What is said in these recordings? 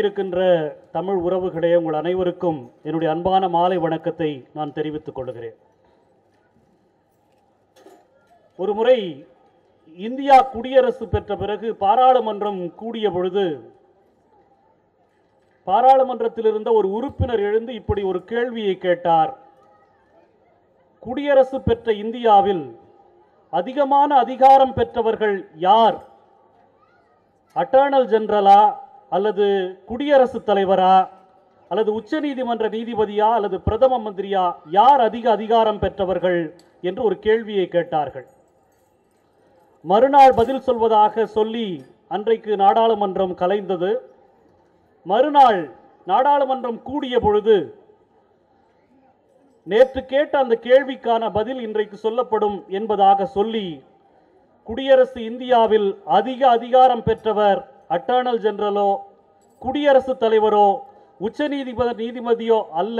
இருக்கின்ற தமிழ் உறவுகளே உங்கள் அனைவருக்கும் என்னுடைய அன்பான மாலை வணக்கத்தை நான் தெரிவித்துக் கொள்கிறேன். ஒரு முறை இந்தியா குடியரசு பெற்ற பிறகு பாராளுமன்றம் கூடிய பொழுது பாராளுமன்றத்தில் இருந்த ஒரு உறுப்பினர் எழுந்து இப்படி ஒரு கேள்வியை கேட்டார். குடியரசு பெற்ற இந்தியாவில் அதிகமான அதிகாரம் பெற்றவர்கள் யார்? அட்டர்னல் ஜெனரலா அல்லது குடியரசுத் தலைவரா? அல்லது உச்சநீதிமன்ற நீதிபதியா? அல்லது பிரதம மந்திரியா? யார் அதிக அதிகாரம் பெற்றவர்கள்? என்று ஒரு கேள்வியை கேட்டார்கள். மறுநாள் பதில் சொல்வதாக சொல்லி அன்றைக்கு நாடாளுமன்றம் கலைந்தது. மறுநாள் நாடாளுமன்றம் கூடிய பொழுது நேற்று கேட்ட அந்த கேள்விக்கான பதில் இன்றைக்கு சொல்லப்படும் என்பதாக சொல்லி குடியரசு இந்தியாவில் அதிக அதிகாரம் பெற்றவர் அட்டர்னல் ஜெனரலோ குடியரசுத் தலைவரோ உச்சநீதிபதி நீதிபதியோ அல்ல.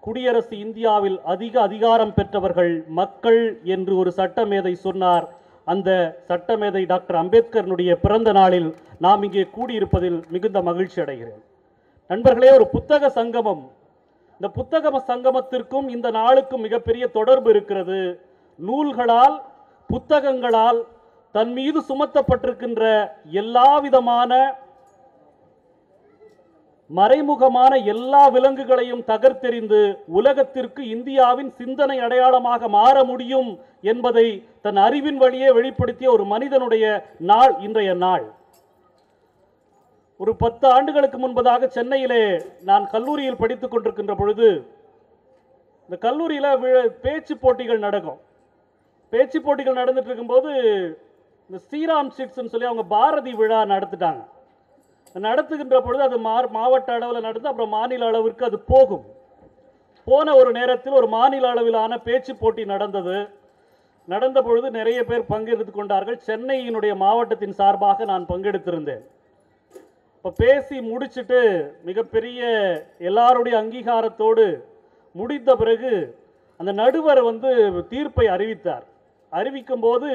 குடியரசு இந்தியாவில் அதிக அதிகாரம் பெற்றவர்கள் மக்கள் என்று ஒரு சட்டமேதை சொன்னார். அந்த சட்டமேதை டாக்டர் அம்பேத்கரனுடைய பிறந்த நாளில் நாம் இங்கே கூடியிருப்பதில் மிகுந்த மகிழ்ச்சி அடைகிறேன். நண்பர்களே ஒரு புத்தக சங்கமம். இந்த புத்தக சங்கமத்திற்கும் இந்த நாளுக்கும் மிகப்பெரிய தொடர்பு இருக்கிறது. நூல்களால் புத்தகங்களால் தன் மீது சுமத்தப்பட்டிருக்கின்ற எல்லா விதமான மறைமுகமான எல்லா விலங்குகளையும் தகர்த்தெறிந்து உலகத்திற்கு இந்தியாவின் சிந்தனை அடையாளமாக மாற முடியும் என்பதை தன் அறிவின் வழியே வெளிப்படுத்திய ஒரு மனிதனுடைய நாள் இன்றைய நாள். ஒரு பத்து ஆண்டுகளுக்கு முன்பதாக சென்னையிலே நான் கல்லூரியில் படித்துக் கொண்டிருக்கின்ற பொழுது இந்த கல்லூரியில் பேச்சு போட்டிகள் நடக்கும். பேச்சு போட்டிகள் நடந்துட்டு இருக்கும்போது இந்த ஸ்ரீராம் சிட்ஸ்ன்னு சொல்லி அவங்க பாரதி விழா நடத்திட்டாங்க. நடத்துகின்ற பொழுது அது மா மாவட்ட அளவில் நடந்து அப்புறம் மாநில அளவிற்கு அது போகும். போன ஒரு நேரத்தில் ஒரு மாநில அளவிலான பேச்சு போட்டி நடந்தது. நடந்த பொழுது நிறைய பேர் பங்கெடுத்து கொண்டார்கள். சென்னையினுடைய மாவட்டத்தின் சார்பாக நான் பங்கெடுத்திருந்தேன். இப்போ பேசி முடிச்சுட்டு மிகப்பெரிய எல்லாருடைய அங்கீகாரத்தோடு முடித்த பிறகு அந்த நடுவர் வந்து தீர்ப்பை அறிவித்தார். அறிவிக்கும் போது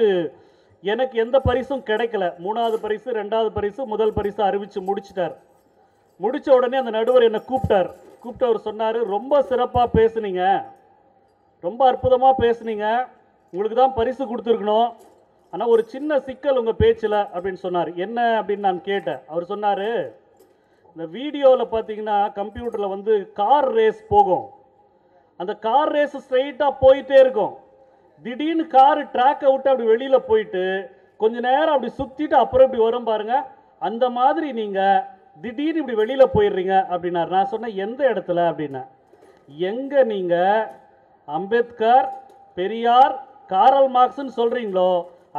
எனக்கு எந்த பரிசும் கிடைக்கல. மூணாவது பரிசு ரெண்டாவது பரிசு முதல் பரிசு அறிவித்து முடிச்சிட்டார். முடித்த உடனே அந்த நடுவர் என்னை கூப்பிட்டார். கூப்பிட்டு அவர் சொன்னார் ரொம்ப சிறப்பாக பேசுனீங்க. ரொம்ப அற்புதமாக பேசுனீங்க. உங்களுக்கு தான் பரிசு கொடுத்துருக்கணும். ஆனால் ஒரு சின்ன சிக்கல் உங்கள் பேச்சில் அப்படின்னு சொன்னார். என்ன? அப்படின்னு நான் கேட்டேன். அவர் சொன்னார் இந்த வீடியோவில் பார்த்தீங்கன்னா கம்ப்யூட்டரில் வந்து கார் ரேஸ் போகும். அந்த கார் ரேஸ் ஸ்ட்ரெயிட்டாக போயிட்டே இருக்கும். திடீர்னு காரு ட்ராக்கை விட்டு அப்படி வெளியில் போயிட்டு கொஞ்ச நேரம் அப்படி சுற்றிட்டு அப்புறம் இப்படி வரும் பாருங்க. அந்த மாதிரி நீங்கள் திடீர்னு இப்படி வெளியில் போயிடுறீங்க அப்படின்னாரு. நான் சொன்னேன் எந்த இடத்துல அப்படின்னேன் எங்கே நீங்கள் அம்பேத்கர் பெரியார் காரல் மார்க்ஸ்னு சொல்கிறீங்களோ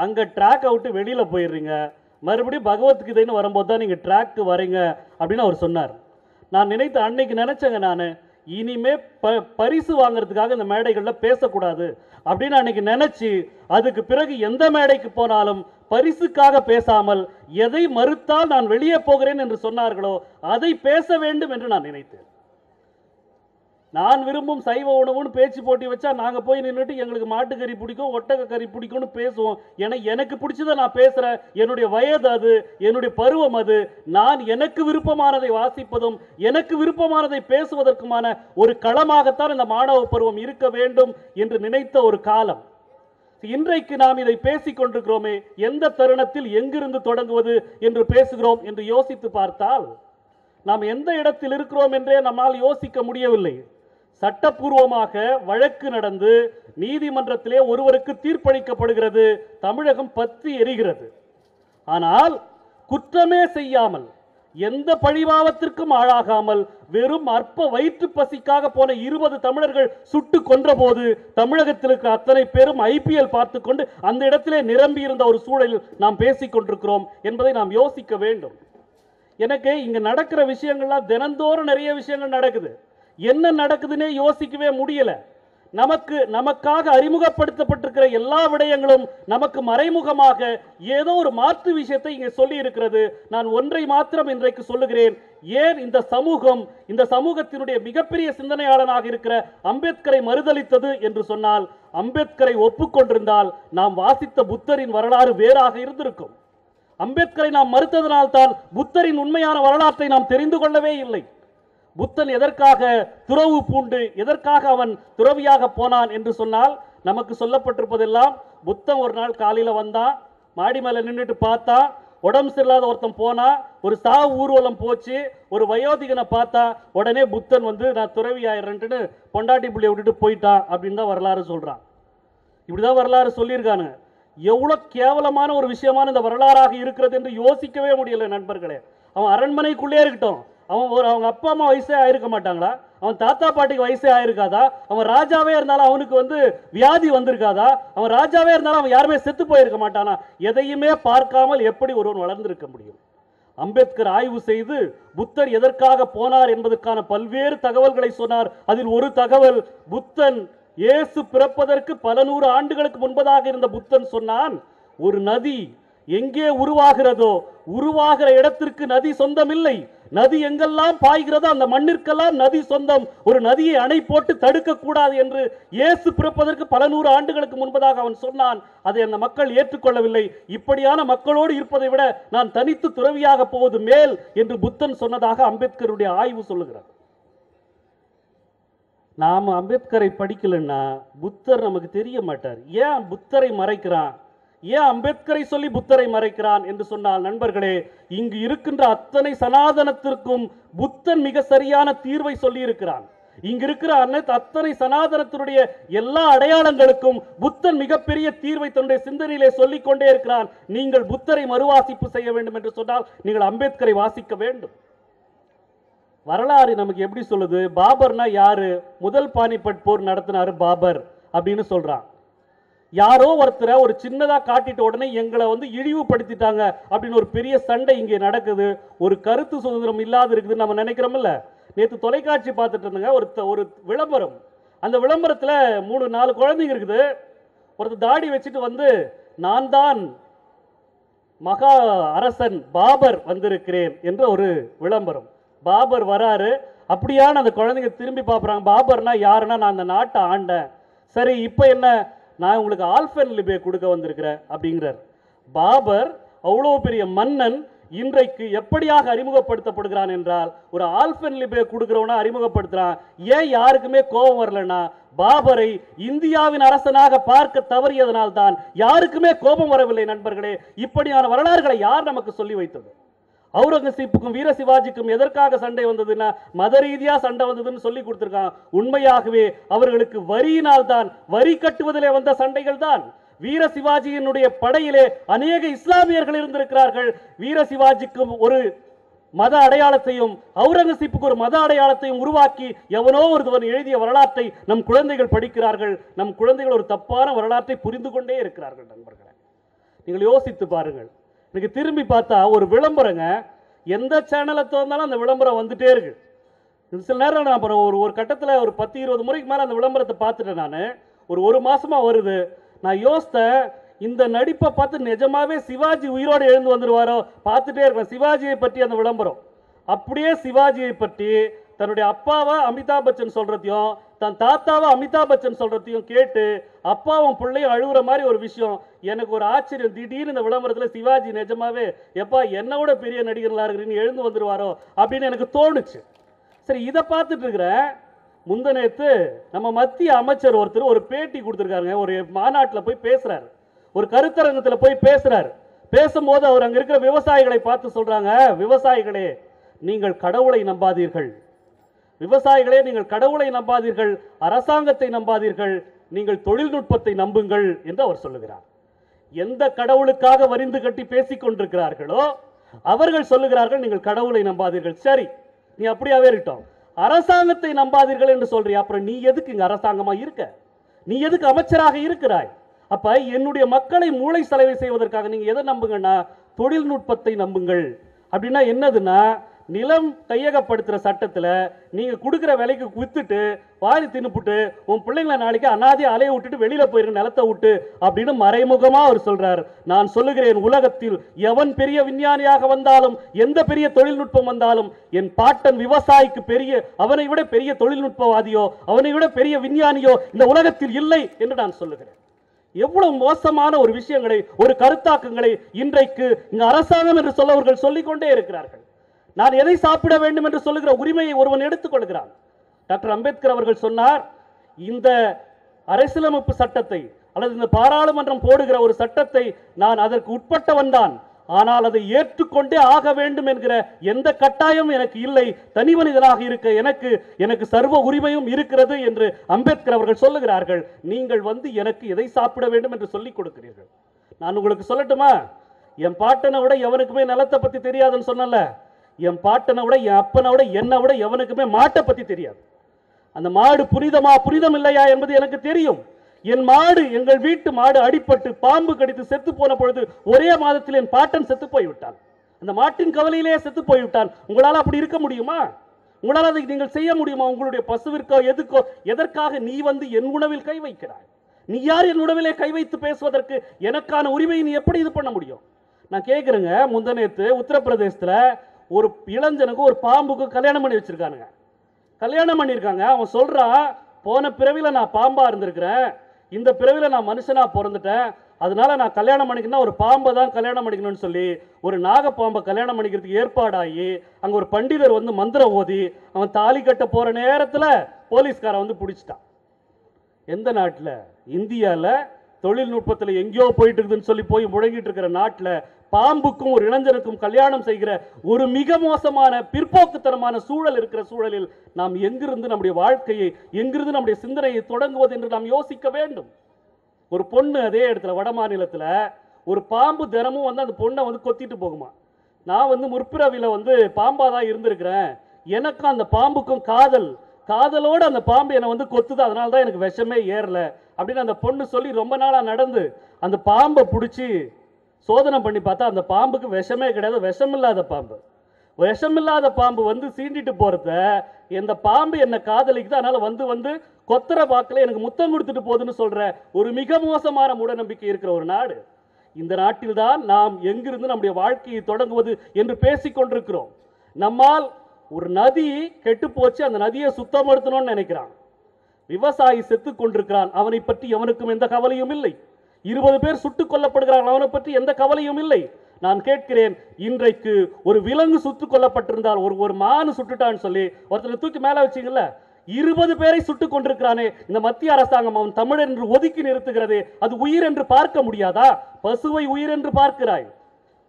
அங்கே ட்ராக்கை விட்டு வெளியில் போயிடுறீங்க. மறுபடியும் பகவத்கீதைன்னு வரும்போது தான் நீங்கள் ட்ராக்கு வரீங்க அப்படின்னு அவர் சொன்னார். நான் நினைத்த அன்னைக்கு நினச்சேங்க நான். இனிமே ப பரிசு வாங்குறதுக்காக இந்த மேடைகளில் பேசக்கூடாது. அப்படின்னு அன்னைக்கு நினைச்சு அதுக்கு பிறகு எந்த மேடைக்கு போனாலும் பரிசுக்காக பேசாமல் எதை மறுத்தால் நான் வெளியே போகிறேன் என்று சொன்னார்களோ அதை பேச வேண்டும் என்று நான் நினைத்தேன். நான் விரும்பும் சைவ உணவுன்னு பேச்சு போட்டி வச்சா நாங்கள் போய் நின்றுட்டு எங்களுக்கு மாட்டுக்கறி பிடிக்கும் ஒட்டகக்கறி பிடிக்கும்னு பேசுவோம். ஏன்னா எனக்கு பிடிச்சதை நான் பேசுகிறேன் என்னுடைய வயது அது என்னுடைய பருவம் அது. நான் எனக்கு விருப்பமானதை வாசிப்பதும் எனக்கு விருப்பமானதை பேசுவதற்குமான ஒரு களமாகத்தான் இந்த மாணவ பருவம் இருக்க வேண்டும் என்று நினைத்த ஒரு காலம். இன்றைக்கு நாம் இதை பேசிக் கொண்டிருக்கிறோமே எந்த தருணத்தில் எங்கிருந்து தொடங்குவது என்று பேசுகிறோம் என்று யோசித்து பார்த்தால் நாம் எந்த இடத்தில் இருக்கிறோம் என்றே நம்மால் யோசிக்க முடியவில்லை. சட்டப்பூர்வமாக வழக்கு நடந்து நீதிமன்றத்திலே ஒருவருக்கு தீர்ப்பளிக்கப்படுகிறது. தமிழகம் பற்றி எரிகிறது. ஆனால் குற்றமே செய்யாமல் எந்த பழிபாவத்திற்கும் ஆளாகாமல் வெறும் அற்ப வயிற்று பசிக்காக போன இருபது தமிழர்கள் சுட்டு கொன்றபோது தமிழகத்தில் இருக்கிற அத்தனை பேரும் ஐபிஎல் பார்த்து கொண்டு அந்த இடத்திலே நிரம்பி இருந்த ஒரு சூழலில் நாம் பேசிக் கொண்டிருக்கிறோம் என்பதை நாம் யோசிக்க வேண்டும். எனக்கு இங்கே நடக்கிற விஷயங்கள்லாம் தினந்தோறும் நிறைய விஷயங்கள் நடக்குது. என்ன நடக்குதுன்னே யோசிக்கவே முடியல. நமக்கு நமக்காக அறிமுகப்படுத்தப்பட்டிருக்கிற எல்லா விடயங்களும் நமக்கு மறைமுகமாக ஏதோ ஒரு மாற்று விஷயத்தை இங்கே சொல்லி இருக்கிறது நான் ஒன்றை மாத்திரம் இன்றைக்கு சொல்லுகிறேன். ஏன் இந்த சமூகம் இந்த சமூகத்தினுடைய மிகப்பெரிய சிந்தனையாளனாக இருக்கிற அம்பேத்கரை மறுதளித்தது என்று சொன்னால் அம்பேத்கரை ஒப்புக்கொண்டிருந்தால் நாம் வாசித்த புத்தரின் வரலாறு வேறாக இருந்திருக்கும். அம்பேத்கரை நாம் மறுத்ததனால்தான் புத்தரின் உண்மையான வரலாற்றை நாம் தெரிந்து கொள்ளவே இல்லை. புத்தன் எதற்காக துறவு பூண்டு எதற்காக அவன் துறவியாக போனான் என்று சொன்னால் நமக்கு சொல்லப்பட்டிருப்பதெல்லாம் புத்தன் ஒரு நாள் காலையில் வந்தான் மாடி மேலே நின்றுட்டு பார்த்தா உடம்பு சரியில்லாத ஒருத்தன் போனா ஒரு சாவு ஊர்வலம் போச்சு ஒரு வயோதிகனை பார்த்தா உடனே புத்தன் வந்து நான் துறவி ஆயிடுறேன்ட்டுன்னு பொண்டாட்டி புள்ளைய விட்டுட்டு போயிட்டான் அப்படின்னு தான் வரலாறு சொல்றான். இப்படிதான் வரலாறு சொல்லியிருக்கானுங்க. எவ்வளோ கேவலமான ஒரு விஷயமான இந்த வரலாறாக இருக்கிறது என்று யோசிக்கவே முடியல நண்பர்களே. அவன் அரண்மனைக்குள்ளே இருக்கட்டும் அவன் ஒரு அவங்க அப்பா அம்மா வயசே ஆயிருக்க மாட்டாங்களா? அவன் தாத்தா பாட்டிக்கு வயசே ஆயிருக்காதா? அவன் ராஜாவே இருந்தாலும் அவனுக்கு வந்து வியாதி வந்திருக்காதா? அவன் ராஜாவே இருந்தாலும் அவன் யாருமே செத்து போயிருக்க மாட்டானா? எதையுமே பார்க்காமல் எப்படி ஒருவன் வளர்ந்திருக்க முடியும்? அம்பேத்கர் ஆய்வு செய்து புத்தர் எதற்காக போனார் என்பதற்கான பல்வேறு தகவல்களை சொன்னார். அதில் ஒரு தகவல் புத்தன் இயேசு பிறப்பதற்கு பல நூறு ஆண்டுகளுக்கு முன்பதாக இருந்த புத்தன் சொன்னான் ஒரு நதி எங்கே உருவாகிறதோ உருவாகிற இடத்திற்கு நதி சொந்தமில்லை. நதி எங்கெல்லாம் பாய்கிறதோ அந்த மண்ணிற்கெல்லாம் நதி சொந்தம். ஒரு நதியை அணை போட்டு தடுக்க கூடாது என்று இயேசு பிறப்பதற்கு பல நூறு ஆண்டுகளுக்கு முன்பதாக அவன் சொன்னான். அதை அந்த மக்கள் ஏற்றுக்கொள்ளவில்லை. இப்படியான மக்களோடு இருப்பதை விட நான் தனித்து துறவியாக போவது மேல் என்று புத்தன் சொன்னதாக அம்பேத்கருடைய ஆய்வு சொல்லுகிறார் நாம அம்பேத்கரை படிக்கலன்னா புத்தர் நமக்கு தெரிய மாட்டார். ஏன் புத்தரை மறைக்கிறான்? ஏன் அம்பேத்கரை சொல்லி புத்தரை மறைக்கிறான் என்று சொன்னால் நண்பர்களே இங்கு இருக்கின்ற அத்தனை சனாதனத்திற்கும் புத்தன் மிக சரியான தீர்வை சொல்லி இருக்கிறான் இங்கு இருக்கிற அனைத்து அத்தனை சனாதனத்தினுடைய எல்லா அடையாளங்களுக்கும் புத்தன் மிகப்பெரிய தீர்வை தன்னுடைய சிந்தனையிலே சொல்லிக் கொண்டே இருக்கிறான். நீங்கள் புத்தரை மறுவாசிப்பு செய்ய வேண்டும் என்று சொன்னால் நீங்கள் அம்பேத்கரை வாசிக்க வேண்டும். வரலாறு நமக்கு எப்படி சொல்லுது? பாபர்னா யாரு? முதல் பானிபட் போர் நடத்தினாரு பாபர் அப்படின்னு சொல்றான். யாரோ ஒருத்தரை ஒரு சின்னதாக காட்டிட்ட உடனே எங்களை வந்து இழிவுபடுத்திட்டாங்க அப்படின்னு ஒரு பெரிய சண்டை இங்கே நடக்குது. ஒரு கருத்து சுதந்திரம் இல்லாத இருக்குதுன்னு நம்ம நினைக்கிறோம்ல? நேற்று தொலைக்காட்சி பார்த்துட்டு இருந்தேங்க ஒரு ஒரு விளம்பரம். அந்த விளம்பரத்தில் மூணு நாலு குழந்தைங்க இருக்குது. ஒருத்தர் தாடி வச்சுட்டு வந்து நான் தான் மகா அரசன் பாபர் வந்திருக்கிறேன் என்ற ஒரு விளம்பரம். பாபர் வராரு. அப்படியான அந்த குழந்தைங்க திரும்பி பார்க்குறாங்க. பாபர்னா யாருன்னா நான் அந்த நாட்டை ஆண்டேன். சரி இப்போ என்ன? நான் உங்களுக்கு ஆல்ஃபன் லிபே கொடுக்க வந்திருக்கிறேன் அப்படிங்கிறார். பாபர் அவ்வளோ பெரிய மன்னன் இன்றைக்கு எப்படியாக அறிமுகப்படுத்தப்படுகிறான் என்றால் ஒரு ஆல்ஃபன் லிபே கொடுக்கிறவனா அறிமுகப்படுத்துகிறான் ஏன் யாருக்குமே கோபம் வரலன்னா பாபரை இந்தியாவின் அரசனாக பார்க்க தவறியதனால் தான் யாருக்குமே கோபம் வரவில்லை நண்பர்களே. இப்படியான வரலாறுகளை யார் நமக்கு சொல்லி வைத்தது? அவுரங்கசீப்புக்கும் வீர சிவாஜிக்கும் எதற்காக சண்டை வந்ததுன்னா மத ரீதியாக சண்டை வந்ததுன்னு சொல்லி கொடுத்துருக்கான் உண்மையாகவே அவர்களுக்கு வரியினால் தான் வரி கட்டுவதிலே வந்த சண்டைகள் தான் வீர சிவாஜியினுடைய படையிலே அநேக இஸ்லாமியர்கள் இருந்திருக்கிறார்கள். வீர சிவாஜிக்கும் ஒரு மத அடையாளத்தையும் அவுரங்கசீப்புக்கு ஒரு மத அடையாளத்தையும் உருவாக்கி எவனோ ஒருவன் எழுதிய வரலாற்றை நம் குழந்தைகள் படிக்கிறார்கள். நம் குழந்தைகள் ஒரு தப்பான வரலாற்றை புரிந்து கொண்டே இருக்கிறார்கள் நண்பர்களே. நீங்கள் யோசித்து பாருங்கள். இன்னைக்கு திரும்பி பார்த்தா ஒரு விளம்பரங்க. எந்த சேனலை திறந்தாலும் அந்த விளம்பரம் வந்துட்டே இருக்கு. சில நேரம் நான் அப்புறம் ஒரு ஒரு கட்டத்தில் ஒரு பத்து இருபது முறைக்கு மேலே அந்த விளம்பரத்தை பார்த்துட்டேன் நான். ஒரு ஒரு மாதமாக வருது. நான் யோசித்தேன் இந்த நடிப்பை பார்த்து நிஜமாவே சிவாஜி உயிரோடு எழுந்து வந்துருவாரோ? பார்த்துட்டே இருக்கேன் சிவாஜியை பற்றி அந்த விளம்பரம். அப்படியே சிவாஜியை பற்றி தன்னுடைய அப்பாவை அமிதாப் பச்சன் சொல்கிறதையும் தன் தாத்தாவை அமிதாப் பச்சன் சொல்றதையும் கேட்டு அப்பாவும் பிள்ளையும் அழுகுற மாதிரி ஒரு விஷயம். எனக்கு ஒரு ஆச்சரியம். திடீர்னு இந்த விளம்பரத்தில் சிவாஜி நிஜமாவே எப்பா என்னோட விட பெரிய நடிகர்களாக இருக்கிறீன்னு எழுந்து வந்துடுவாரோ அப்படின்னு எனக்கு தோணுச்சு. சரி இதை பார்த்துட்டு இருக்கிறேன். முந்தநேத்து நம்ம மத்திய அமைச்சர் ஒருத்தர் ஒரு பேட்டி கொடுத்துருக்காருங்க. ஒரு மாநாட்டில் போய் பேசுகிறாரு ஒரு கருத்தரங்கத்தில் போய் பேசுகிறாரு பேசும்போது அவர் அங்கே இருக்கிற விவசாயிகளை பார்த்து சொல்கிறாங்க விவசாயிகளே நீங்கள் கடவுளை நம்பாதீர்கள். விவசாயிகளே நீங்கள் கடவுளை நம்பாதீர்கள் அரசாங்கத்தை நம்பாதீர்கள் நீங்கள் தொழில்நுட்பத்தை நம்புங்கள் என்று அவர் சொல்லுகிறார். எந்த கடவுளுக்காக வரிந்து கட்டி பேசிக் கொண்டிருக்கிறார்களோ அவர்கள் சொல்லுகிறார்கள் நீங்கள் கடவுளை நம்பாதீர்கள். சரி நீ அப்படியாவே இருக்கட்டும் அரசாங்கத்தை நம்பாதீர்கள் என்று சொல்றியா? அப்புறம் நீ எதுக்கு இங்க அரசாங்கமா இருக்க? நீ எதுக்கு அமைச்சராக இருக்கிறாய்? அப்ப என்னுடைய மக்களை மூளை செலவை செய்வதற்காக நீங்க எதை நம்புங்கன்னா தொழில்நுட்பத்தை நம்புங்கள். அப்படின்னா என்னதுன்னா நிலம் கையகப்படுத்துகிற சட்டத்தில் நீங்கள் கொடுக்குற விலைக்கு வித்துட்டு வாரி தின்னுப்புட்டு உன் பிள்ளைங்களை நாளைக்கு அனாதையை அலைய விட்டுட்டு வெளியில் போயிருங்க நிலத்தை விட்டு அப்படின்னு மறைமுகமாக அவர் சொல்கிறார் நான் சொல்லுகிறேன் உலகத்தில் எவன் பெரிய விஞ்ஞானியாக வந்தாலும் எந்த பெரிய தொழில்நுட்பம் வந்தாலும் என் பாட்டன் விவசாயிக்கு பெரிய அவனை விட பெரிய தொழில்நுட்பவாதியோ அவனை விட பெரிய விஞ்ஞானியோ இந்த உலகத்தில் இல்லை என்று நான் சொல்லுகிறேன். எவ்வளவு மோசமான ஒரு விஷயங்களை ஒரு கருத்தாக்கங்களை இன்றைக்கு இங்கு அரசாங்கம் என்று சொல்லவர்கள் சொல்லிக்கொண்டே இருக்கிறார்கள். நான் எதை சாப்பிட வேண்டும் என்று சொல்லுகிற உரிமையை ஒருவன் எடுத்துக்கொள்கிறான் டாக்டர் அம்பேத்கர் அவர்கள் சொன்னார் இந்த அரசியலமைப்பு சட்டத்தை அல்லது இந்த பாராளுமன்றம் போடுகிற ஒரு சட்டத்தை நான் அதற்கு உட்பட்டவன் தான். ஆனால் அதை ஏற்றுக்கொண்டே ஆக வேண்டும் என்கிற எந்த கட்டாயம் எனக்கு இல்லை. தனி மனிதனாக இருக்க எனக்கு எனக்கு சர்வ உரிமையும் இருக்கிறது என்று அம்பேத்கர் அவர்கள் சொல்லுகிறார்கள். நீங்கள் வந்து எனக்கு எதை சாப்பிட வேண்டும் என்று சொல்லிக் கொடுக்கிறீர்கள். நான் உங்களுக்கு சொல்லட்டுமா? என் பாட்டனை விட எவனுக்குமே நிலத்தை பத்தி தெரியாதுன்னு சொன்னல என் பாட்டனை விட என் அப்பனை விட என்னை விட எவனுக்குமே மாட்டை பற்றி தெரியாது. அந்த மாடு புனிதமா புனிதம் இல்லையா என்பது எனக்கு தெரியும். என் மாடு எங்கள் வீட்டு மாடு அடிபட்டு பாம்பு கடித்து செத்து போன பொழுது ஒரே மாதத்தில் என் பாட்டன் செத்து போய்விட்டான். அந்த மாட்டின் கவலையிலேயே செத்து போய்விட்டான். உங்களால் அப்படி இருக்க முடியுமா? உங்களால் அதை நீங்கள் செய்ய முடியுமா? உங்களுடைய பசுவிற்கோ எதுக்கோ எதற்காக நீ வந்து என் உணவில் கை வைக்கிறாய்? நீ யார் என் உணவிலே கை வைத்து பேசுவதற்கு எனக்கான உரிமையை நீ எப்படி இது பண்ண முடியும்? நான் கேட்குறேங்க முந்தநேத்து உத்தரப்பிரதேசத்தில் ஒரு இளைஞனுக்கு ஒரு பாம்புக்கு கல்யாணம் பண்ணி வச்சுருக்கானுங்க. கல்யாணம் பண்ணியிருக்காங்க. அவன் சொல்கிறான் போன பிறவியில் நான் பாம்பாக இருந்திருக்கிறேன். இந்த பிறவியில் நான் மனுஷனாக பிறந்துட்டேன். அதனால நான் கல்யாணம் பண்ணிக்கணும்னா ஒரு பாம்பை தான் கல்யாணம் பண்ணிக்கணும்னு சொல்லி ஒரு நாகப்பாம்பை கல்யாணம் பண்ணிக்கிறதுக்கு ஏற்பாடாகி அங்கே ஒரு பண்டிதர் வந்து மந்திரம் ஓதி அவன் தாலி கட்ட போகிற நேரத்தில் போலீஸ்காரன் வந்து பிடிச்சிட்டான். எந்த நாட்டில்? இந்தியாவில் தொழில்நுட்பத்தில் எங்கேயோ போயிட்டு இருக்குதுன்னு சொல்லி போய் முழங்கிட்டு இருக்கிற நாட்டில் பாம்புக்கும் ஒரு இளைஞருக்கும் கல்யாணம் செய்கிற ஒரு மிக மோசமான பிற்போக்குத்தனமான சூழல் இருக்கிற சூழலில் நாம் எங்கிருந்து நம்முடைய வாழ்க்கையை எங்கிருந்து நம்முடைய சிந்தனையை தொடங்குவது என்று நாம் யோசிக்க வேண்டும். ஒரு பொண்ணு அதே இடத்துல வட மாநிலத்தில் ஒரு பாம்பு தினமும் வந்து அந்த பொண்ணை வந்து கொத்திட்டு போகுமா? நான் வந்து முற்பிறவியில் வந்து பாம்பாக தான் இருந்திருக்கிறேன். எனக்கும் அந்த பாம்புக்கும் காதல். காதலோடு அந்த பாம்பு என்னை வந்து கொத்துது. அதனால தான் எனக்கு விஷமே ஏறலை. அப்படின்னு அந்த பொண்ணு சொல்லி ரொம்ப நாளாக நடந்து அந்த பாம்பை பிடிச்சி சோதனை பண்ணி பார்த்தா அந்த பாம்புக்கு விஷமே கிடையாது விஷம் இல்லாத பாம்பு. விஷமில்லாத பாம்பு வந்து சீண்டிட்டு போகிறத இந்த பாம்பு என்னை காதலிக்குது அதனால் வந்து வந்து கொத்தர வாக்கில் எனக்கு முத்தம் கொடுத்துட்டு போகுதுன்னு சொல்கிற ஒரு மிக மோசமான மூடநம்பிக்கை இருக்கிற ஒரு நாடு. இந்த நாட்டில்தான் நாம் எங்கிருந்து நம்முடைய வாழ்க்கையை தொடங்குவது என்று பேசிக்கொண்டிருக்கிறோம் நம்மால் ஒரு நதி கெட்டு போச்சு அந்த நதியை சுத்தப்படுத்தணும்னு நினைக்கிறான். விவசாயி செத்து கொண்டிருக்கிறான். அவனை பற்றி எவனுக்கும் எந்த கவலையும் இல்லை. இருபது பேர் சுட்டுக் கொல்லப்படுகிறார்கள். அவனை பற்றி எந்த கவலையும் இல்லை. நான் கேட்கிறேன் இன்றைக்கு ஒரு விலங்கு சுட்டுக் கொல்லப்பட்டிருந்தால் ஒரு ஒரு மானு சுட்டுட்டான்னு சொல்லி ஒருத்தனை தூக்கி மேல வச்சிங்கல்ல இருபது பேரை சுட்டுக் கொண்டிருக்கிறானே இந்த மத்திய அரசாங்கம் அவன் தமிழர் என்று ஒதுக்கி நிறுத்துகிறது அது உயிர் என்று பார்க்க முடியாதா? பசுவை உயிர் என்று பார்க்கிறாய்.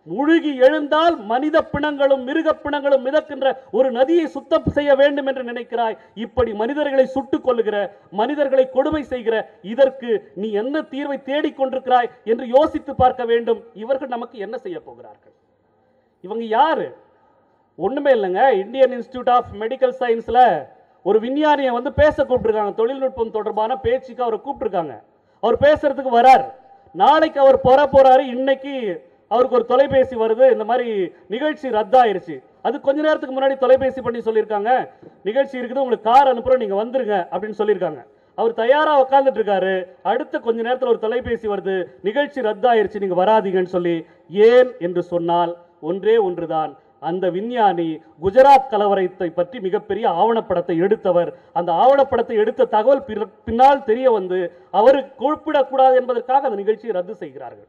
முழுகி எழுந்தால் மனித பிணங்களும் மிருக பிணங்களும் மிதக்கின்ற ஒரு நதியை சுத்தம் செய்ய வேண்டும் என்று நினைக்கிறாய். இப்படி மனிதர்களை சுட்டுக் கொள்ளுகிற மனிதர்களை கொடுமை செய்கிற இதற்கு நீ என்ன தீர்வை தேடிக் கொண்டிருக்கிறாய் என்று யோசித்து பார்க்க வேண்டும். இவர்கள் நமக்கு என்ன செய்ய போகிறார்கள்? இவங்க யாரு? ஒண்ணுமே இல்லைங்க. இந்தியன் இன்ஸ்டியூட் ஆஃப் மெடிக்கல் சயின்ஸ்ல ஒரு விஞ்ஞானியை வந்து பேச கூப்பிட்டுருக்காங்க. தொழில்நுட்பம் தொடர்பான பேச்சுக்கு அவரை கூப்பிட்டுருக்காங்க. அவர் பேசுறதுக்கு வரார். நாளைக்கு அவர் போற போறாரு. இன்னைக்கு அவருக்கு ஒரு தொலைபேசி வருது. இந்த மாதிரி நிகழ்ச்சி ரத்தாயிருச்சு. அது கொஞ்ச நேரத்துக்கு முன்னாடி தொலைபேசி பண்ணி சொல்லியிருக்காங்க. நிகழ்ச்சி இருக்குது. உங்களுக்கு கார் அனுப்புகிறோம் நீங்கள் வந்துருங்க அப்படின்னு சொல்லியிருக்காங்க. அவர் தயாராக உட்காந்துட்டு இருக்காரு அடுத்த கொஞ்ச நேரத்தில் ஒரு தொலைபேசி வருது. நிகழ்ச்சி ரத்தாயிருச்சு. நீங்கள் வராதீங்கன்னு சொல்லி ஏன் என்று சொன்னால் ஒன்றே ஒன்றுதான். அந்த விஞ்ஞானி குஜராத் கலவரத்தை பற்றி மிகப்பெரிய ஆவணப்படத்தை எடுத்தவர். அந்த ஆவணப்படத்தை எடுத்த தகவல் பின்னால் தெரிய வந்து அவருக்கு குறிப்பிடக்கூடாது என்பதற்காக அந்த நிகழ்ச்சியை ரத்து செய்கிறார்கள்.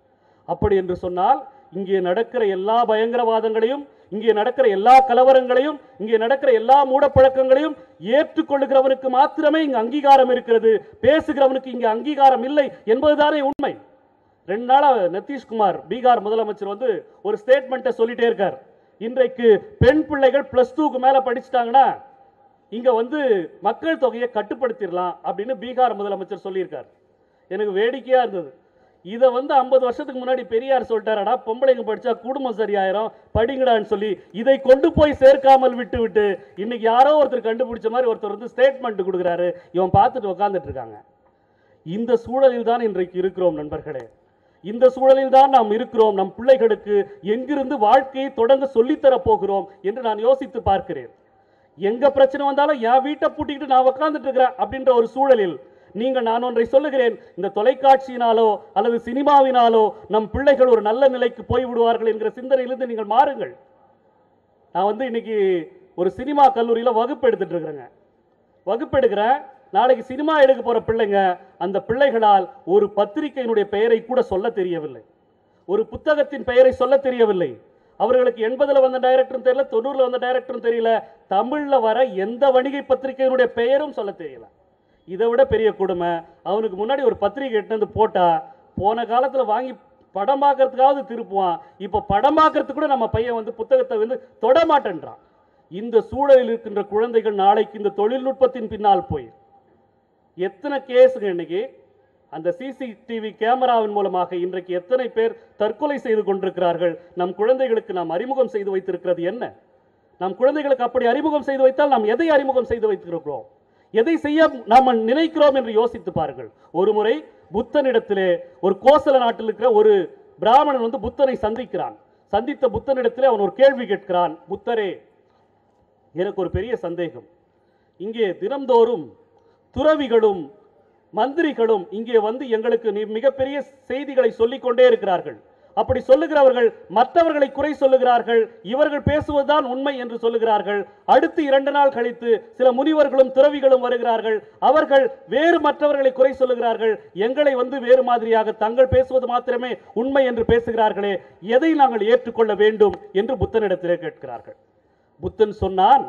அப்படி என்று சொன்னால் இங்கே நடக்கிற எல்லா பயங்கரவாதங்களையும் இங்கே நடக்கிற எல்லா கலவரங்களையும் இங்கே நடக்கிற எல்லா மூடப்பழக்கங்களையும் ஏற்றுக்கொள்ளுகிறவனுக்கு மாத்திரமே இங்கு அங்கீகாரம் இருக்கிறது. பேசுகிறவனுக்கு இங்கே அங்கீகாரம் இல்லை என்பதுதானே உண்மை. ரெண்டு நாளாக நிதிஷ்குமார் பீகார் முதலமைச்சர் வந்து ஒரு ஸ்டேட்மெண்ட்டை சொல்லிட்டே இருக்கார். இன்றைக்கு பெண் பிள்ளைகள் பிளஸ் டூக்கு மேலே படிச்சிட்டாங்கன்னா இங்கே வந்து மக்கள் தொகையை கட்டுப்படுத்திடலாம் அப்படின்னு பீகார் முதலமைச்சர் சொல்லியிருக்கார். எனக்கு வேடிக்கையாக இருந்தது. இதை வந்து ஐம்பது வருஷத்துக்கு முன்னாடி பெரியார் சொல்லிட்டாரடா பொம்பளைங்க படிச்சா குடும்பம் சரியாயிரும் படிங்கடான்னு சொல்லி இதை கொண்டு போய் சேர்க்காமல் விட்டு விட்டு இன்னைக்கு யாரோ ஒருத்தர் கண்டுபிடிச்ச மாதிரி ஒருத்தர் வந்து ஸ்டேட்மெண்ட் கொடுக்குறாரு. இவன் பார்த்துட்டு உட்காந்துட்டு இருக்காங்க. இந்த சூழலில் தான் இன்றைக்கு இருக்கிறோம் நண்பர்களே. இந்த சூழலில் தான் நாம் இருக்கிறோம். நம் பிள்ளைகளுக்கு எங்கிருந்து வாழ்க்கையை தொடங்க சொல்லித்தர போகிறோம் என்று நான் யோசித்து பார்க்கிறேன். எங்க பிரச்சனை வந்தாலும் என் வீட்டை பூட்டிக்கிட்டு நான் உட்காந்துட்டு இருக்கிறேன் அப்படின்ற ஒரு சூழலில் நீங்கள் நான் ஒன்றை சொல்லுகிறேன் இந்த தொலைக்காட்சியினாலோ அல்லது சினிமாவினாலோ நம் பிள்ளைகள் ஒரு நல்ல நிலைக்கு போய் விடுவார்கள் என்கிற சிந்தனையிலிருந்து நீங்கள் மாறுங்கள். நான் வந்து இன்னைக்கு ஒரு சினிமா கல்லூரியில் வகுப்பு எடுத்துட்டு இருக்கிறேங்க. வகுப்பு எடுக்கிறேன். நாளைக்கு சினிமா எடுக்க போகிற பிள்ளைங்க அந்த பிள்ளைகளால் ஒரு பத்திரிகையினுடைய பெயரை கூட சொல்ல தெரியவில்லை. ஒரு புத்தகத்தின் பெயரை சொல்ல தெரியவில்லை. அவர்களுக்கு எண்பதில் வந்த டைரக்டரும் தெரியல தொண்ணூறில் வந்த டைரக்டரும் தெரியல. தமிழில் வர எந்த வணிகை பத்திரிகையினுடைய பெயரும் சொல்ல தெரியல. இதை விட பெரிய கொடுமை. அவனுக்கு முன்னாடி ஒரு பத்திரிகை எட்டு வந்து போன காலத்தில் வாங்கி படம் பார்க்கறதுக்காவது திருப்புவான். இப்போ படம் பார்க்கறதுக்கு கூட நம்ம பையன் வந்து புத்தகத்தை வந்து தொட மாட்டேன்றான். இந்த சூழலில் இருக்கின்ற குழந்தைகள் நாளைக்கு இந்த தொழில்நுட்பத்தின் பின்னால் போய் எத்தனை கேஸுங்க இன்னைக்கு? அந்த சிசிடிவி கேமராவின் மூலமாக இன்றைக்கு எத்தனை பேர் தற்கொலை செய்து கொண்டிருக்கிறார்கள்? நம் குழந்தைகளுக்கு நாம் அறிமுகம் செய்து வைத்திருக்கிறது என்ன? நம் குழந்தைகளுக்கு அப்படி அறிமுகம் செய்து வைத்தால் நாம் எதை அறிமுகம் செய்து வைத்திருக்கிறோம்? எதை செய்ய நாம் நினைக்கிறோம் என்று யோசித்து பாருங்கள். ஒரு முறை புத்தனிடத்திலே ஒரு கோசல நாட்டில் இருக்கிற ஒரு பிராமணன் வந்து புத்தனை சந்திக்கிறான். சந்தித்த புத்தனிடத்திலே அவன் ஒரு கேள்வி கேட்கிறான் புத்தரே எனக்கு ஒரு பெரிய சந்தேகம். இங்கே தினம்தோறும் துறவிகளும் மந்திரிகளும் இங்கே வந்து எங்களுக்கு நீ மிகப்பெரிய செய்திகளை சொல்லிக்கொண்டே இருக்கிறார்கள். அப்படி சொல்லுகிறவர்கள் மற்றவர்களை குறை சொல்லுகிறார்கள். இவர்கள் பேசுவதுதான் உண்மை என்று சொல்லுகிறார்கள். அடுத்து இரண்டு நாள் கழித்து சில முனிவர்களும் துறவிகளும் வருகிறார்கள். அவர்கள் வேறு மற்றவர்களை குறை சொல்லுகிறார்கள். எங்களை வந்து வேறு மாதிரியாக தங்கள் பேசுவது மாத்திரமே உண்மை என்று பேசுகிறார்களே. எதை நாங்கள் ஏற்றுக்கொள்ள வேண்டும் என்று புத்தனிடத்திலே கேட்கிறார்கள். புத்தன் சொன்னான்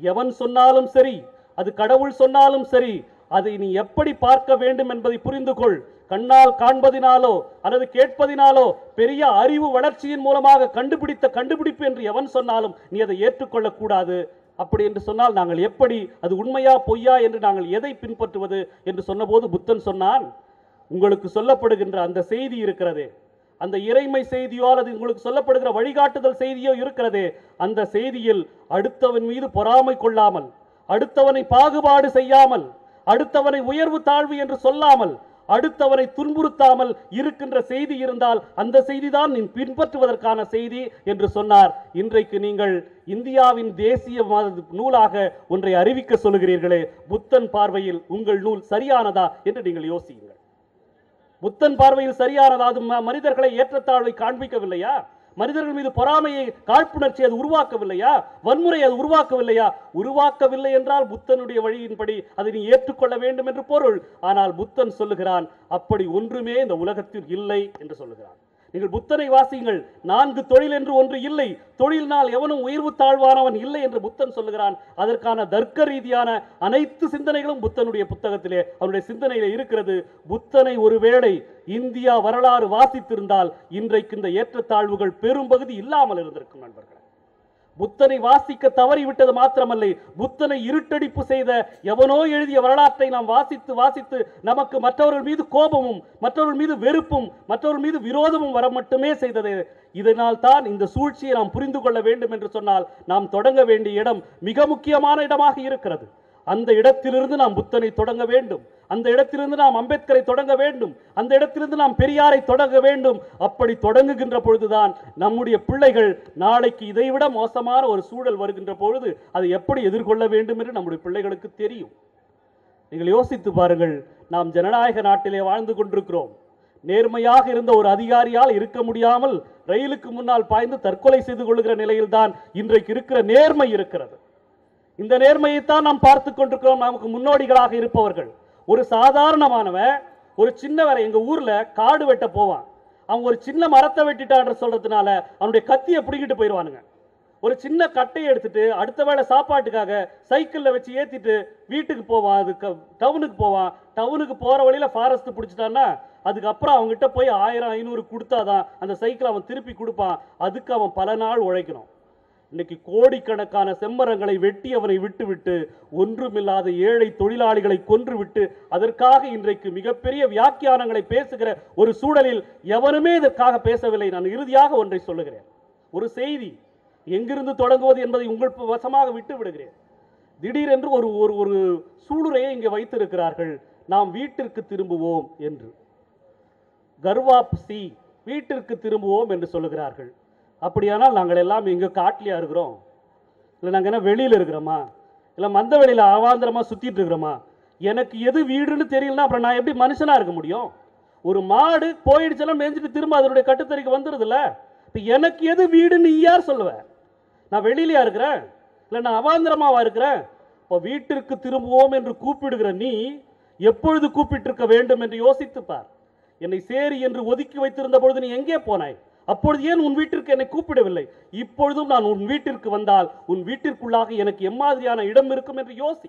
எவன் சொன்னாலும் சரி அது கடவுள் சொன்னாலும் சரி அதை நீ எப்படி பார்க்க வேண்டும் என்பதை புரிந்து கொள் கண்ணால் காண்பதினாலோ அல்லது கேட்பதினாலோ பெரிய அறிவு வளர்ச்சியின் மூலமாக கண்டுபிடித்த கண்டுபிடிப்பு என்று எவன் சொன்னாலும் நீ அதை ஏற்றுக்கொள்ளக்கூடாது அப்படி என்று சொன்னால் நாங்கள் எப்படி? அது உண்மையா பொய்யா என்று நாங்கள் எதை பின்பற்றுவது என்று சொன்னபோது புத்தன் சொன்னான் உங்களுக்கு சொல்லப்படுகின்ற அந்த செய்தி இருக்கிறதே. அந்த இறைமை செய்தியோ அல்லது உங்களுக்கு சொல்லப்படுகிற வழிகாட்டுதல் செய்தியோ இருக்கிறதே. அந்த செய்தியில் அடுத்தவன் மீது பொறாமை கொள்ளாமல் அடுத்தவனை பாகுபாடு செய்யாமல் அடுத்தவனை உயர்வு தாழ்வு என்று சொல்லாமல் அடுத்தவரை துன்புறுத்தாமல் இருக்கின்ற செய்தி இருந்தால் அந்த செய்திதான் நீ பின்பற்றுவதற்கான செய்தி என்று சொன்னார். இன்றைக்கு நீங்கள் இந்தியாவின் தேசிய மத- நூலாக ஒன்றை அறிவிக்க சொல்லுகிறீர்களே புத்தன் பார்வையில் உங்கள் நூல் சரியானதா என்று நீங்கள் யோசியுங்கள். புத்தன் பார்வையில் சரியானதா? அது ம- மனிதர்களை ஏற்றத்தாழ்வை காண்பிக்கவில்லையா? மனிதர்கள் மீது பொறாமையை காழ்ப்புணர்ச்சி அது உருவாக்கவில்லையா? வன்முறை அது உருவாக்கவில்லையா? உருவாக்கவில்லை என்றால் புத்தனுடைய வழியின்படி அதை நீ ஏற்றுக்கொள்ள வேண்டும் என்று பொருள். ஆனால் புத்தன் சொல்லுகிறான் அப்படி ஒன்றுமே இந்த உலகத்தில் இல்லை என்று சொல்லுகிறான். நீங்கள் புத்தனை வாசியுங்கள். நான்கு தொழில் என்று ஒன்று இல்லை. தொழிலினால் எவனும் உயர்வு தாழ்வானவன் இல்லை என்று புத்தன் சொல்லுகிறான். அதற்கான தர்க்க ரீதியான அனைத்து சிந்தனைகளும் புத்தனுடைய புத்தகத்திலே அவனுடைய சிந்தனையிலே இருக்கிறது. புத்தனை ஒருவேளை இந்தியா வரலாறு வாசித்திருந்தால் இன்றைக்கு இந்த ஏற்றத்தாழ்வுகள் பெரும்பகுதி இல்லாமல் இருந்திருக்கும் நண்பர்களே. புத்தனை வாசிக்க தவறிவிட்டது மாத்திரமல்ல புத்தனை இருட்டடிப்பு செய்த எவனோ எழுதிய வரலாற்றை நாம் வாசித்து வாசித்து நமக்கு மற்றவர்கள் மீது கோபமும் மற்றவர்கள் மீது வெறுப்பும் மற்றவர்கள் மீது விரோதமும் வர மட்டுமே செய்தது. இதனால் தான் இந்த சூழ்ச்சியை நாம் புரிந்து கொள்ள வேண்டும் என்று சொன்னால் நாம் தொடங்க வேண்டிய இடம் மிக முக்கியமான இடமாக இருக்கிறது. அந்த இடத்திலிருந்து நாம் புத்தனை தொடங்க வேண்டும். அந்த இடத்திலிருந்து நாம் அம்பேத்கரை தொடங்க வேண்டும். அந்த இடத்திலிருந்து நாம் பெரியாரை தொடங்க வேண்டும். அப்படி தொடங்குகின்ற பொழுதுதான் நம்முடைய பிள்ளைகள் நாளைக்கு இதைவிட மோசமான ஒரு சூழல் வருகின்ற பொழுது அதை எப்படி எதிர்கொள்ள வேண்டும் என்று நம்முடைய பிள்ளைகளுக்கு தெரியும். நீங்கள் யோசித்து பாருங்கள் நாம் ஜனநாயக நாட்டிலே வாழ்ந்து கொண்டிருக்கிறோம். நேர்மையாக இருந்த ஒரு அதிகாரியால் இருக்க முடியாமல் ரயிலுக்கு முன்னால் பாய்ந்து தற்கொலை செய்து கொள்கிற நிலையில்தான் இன்றைக்கு இருக்கிற நேர்மை இருக்கிறது. இந்த நேர்மையைத்தான் நாம் பார்த்து கொண்டிருக்கிறோம். நமக்கு முன்னோடிகளாக இருப்பவர்கள். ஒரு சாதாரணமானவன் ஒரு சின்ன எங்கள் ஊரில் காடு வெட்ட போவான். அவன் ஒரு சின்ன மரத்தை வெட்டிட்டான்ற சொல்கிறதுனால அவனுடைய கத்தியை பிடிக்கிட்டு போயிடுவானுங்க. ஒரு சின்ன கட்டையை எடுத்துட்டு அடுத்த வேளை சாப்பாட்டுக்காக சைக்கிளில் வச்சு ஏற்றிட்டு வீட்டுக்கு போவான் அது க- டவுனுக்கு போவான். டவுனுக்கு போகிற வழியில் ஃபாரஸ்ட் பிடிச்சிட்டான்னா அதுக்கப்புறம் அவங்ககிட்ட போய் ஆயிரம் ஐநூறு கொடுத்தாதான் அந்த சைக்கிள் அவன் திருப்பி கொடுப்பான். அதுக்கு அவன் பல நாள் உழைக்கணும். இன்னைக்கு கோடிக்கணக்கான செம்மரங்களை வெட்டி அவனை விட்டுவிட்டு ஒன்றுமில்லாத ஏழை தொழிலாளிகளை கொன்றுவிட்டு அதற்காக இன்றைக்கு மிகப்பெரிய வியாக்கியானங்களை பேசுகிற ஒரு சூழலில் எவனுமே இதற்காக பேசவில்லை. நான் இறுதியாக ஒன்றை சொல்லுகிறேன். ஒரு செய்தி எங்கிருந்து தொடங்குவது என்பதை உங்கள் வசமாக விட்டு விடுகிறேன் திடீரென்று ஒரு ஒரு ஒரு சூளுரையை இங்கே வைத்திருக்கிறார்கள். நாம் வீட்டிற்கு திரும்புவோம் என்று. கர்வாப் சி வீட்டிற்கு திரும்புவோம் என்று சொல்லுகிறார்கள். அப்படியானால் நாங்கள் எல்லாம் இங்கே காட்டிலையாக இருக்கிறோம்? இல்லை நாங்கள் என்ன வெளியில் இருக்கிறோமா? இல்லை மந்த வெளியில் அவாந்திரமாக சுற்றிட்டு இருக்கிறோமா? எனக்கு எது வீடுன்னு தெரியலனா அப்புறம் நான் எப்படி மனுஷனாக இருக்க முடியும்? ஒரு மாடு போயிடுச்செல்லாம் மேய்ஞ்சிட்டு திரும்ப அதனுடைய கட்டுத்தறிக்கு வந்துடுதுல்ல இப்போ எனக்கு எது வீடுன்னு நீ யார் சொல்லுவ. நான் வெளியிலையா இருக்கிறேன்? இல்லை நான் அவாந்திரமாவா இருக்கிறேன்? இப்போ வீட்டிற்கு திரும்புவோம் என்று கூப்பிடுகிற நீ எப்பொழுது கூப்பிட்டிருக்க வேண்டும் என்று யோசித்துப்பார் என்னை சேரி என்று ஒதுக்கி வைத்திருந்த பொழுது நீ எங்கே போனாய்? அப்பொழுது ஏன் உன் வீட்டிற்கு என்னை கூப்பிடவில்லை? இப்பொழுதும் நான் உன் வீட்டிற்கு வந்தால் உன் வீட்டிற்குள்ளாக எனக்கு எம்மாதிரியான இடம் இருக்கும் என்று யோசி.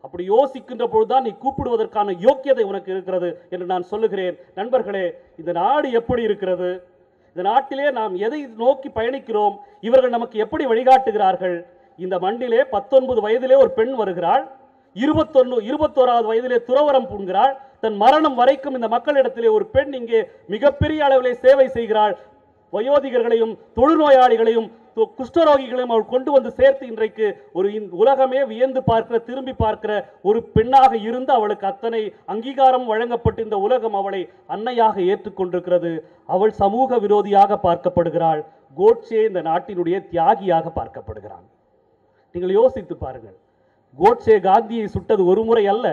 அப்படி யோசிக்கின்ற பொழுதுதான் நீ கூப்பிடுவதற்கான யோக்கியதை உனக்கு இருக்கிறது என்று நான் சொல்லுகிறேன். நண்பர்களே இந்த நாடு எப்படி இருக்கிறது? இந்த நாட்டிலே நாம் எதை நோக்கி பயணிக்கிறோம்? இவர்கள் நமக்கு எப்படி வழிகாட்டுகிறார்கள்? இந்த மண்ணிலே பத்தொன்பது வயதிலே ஒரு பெண் வருகிறாள். இருபத்தொன்னு இருபத்தோராவது வயதிலே துறவரம் பூண்கிறாள். தன் மரணம் வரைக்கும் இந்த மக்களிடத்திலே ஒரு பெண் இங்கே மிகப்பெரிய அளவிலே சேவை செய்கிறாள். வயோதிகர்களையும் தொழுநோயாளிகளையும் குஷ்டரோகிகளையும் அவள் கொண்டு வந்து சேர்த்து இன்றைக்கு ஒரு உலகமே வியந்து பார்க்கிற திரும்பி பார்க்கிற ஒரு பெண்ணாக இருந்து அவளுக்கு அத்தனை அங்கீகாரம் வழங்கப்பட்டு இந்த உலகம் அவளை அன்னையாக ஏற்றுக்கொண்டிருக்கிறது. அவள் சமூக விரோதியாக பார்க்கப்படுகிறாள். கோட்சே இந்த நாட்டினுடைய தியாகியாக பார்க்கப்படுகிறான். நீங்கள் யோசித்து பாருங்கள். கோட்சே காந்தியை சுட்டது ஒரு முறை அல்ல.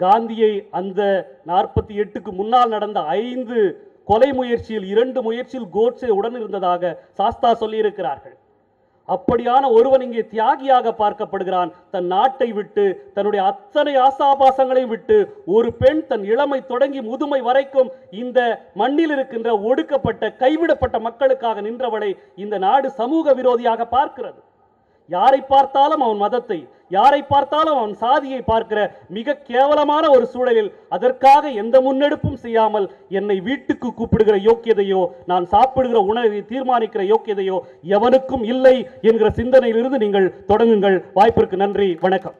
காந்தியை அந்த நாற்பத்தி எட்டுக்கு முன்னால் நடந்த ஐந்து கொலை முயற்சியில் இரண்டு முயற்சியில் கோட்ஸே உடன் இருந்ததாக சாஸ்தா சொல்லியிருக்கிறார்கள். அப்படியான ஒருவன் இங்கே தியாகியாக பார்க்கப்படுகிறான். தன் நாட்டை விட்டு தன்னுடைய அத்தனை ஆசாபாசங்களையும் விட்டு ஒரு பெண் தன் இளமை தொடங்கி முதுமை வரைக்கும் இந்த மண்ணில் இருக்கின்ற ஒடுக்கப்பட்ட கைவிடப்பட்ட மக்களுக்காக நின்றவளை இந்த நாடு சமூக விரோதியாக பார்க்கிறது. யாரை பார்த்தாலும் அவன் மதத்தை யாரை பார்த்தாலும் அவன் சாதியை பார்க்கிற மிக கேவலமான ஒரு சூழலில் அதற்காக எந்த முன்னெடுப்பும் செய்யாமல் என்னை வீட்டுக்கு கூப்பிடுகிற யோக்கியதையோ நான் சாப்பிடுகிற உணவை தீர்மானிக்கிற யோக்கியதையோ எவனுக்கும் இல்லை என்கிற சிந்தனையிலிருந்து நீங்கள் தொடங்குங்கள். வாய்ப்பிற்கு நன்றி. வணக்கம்.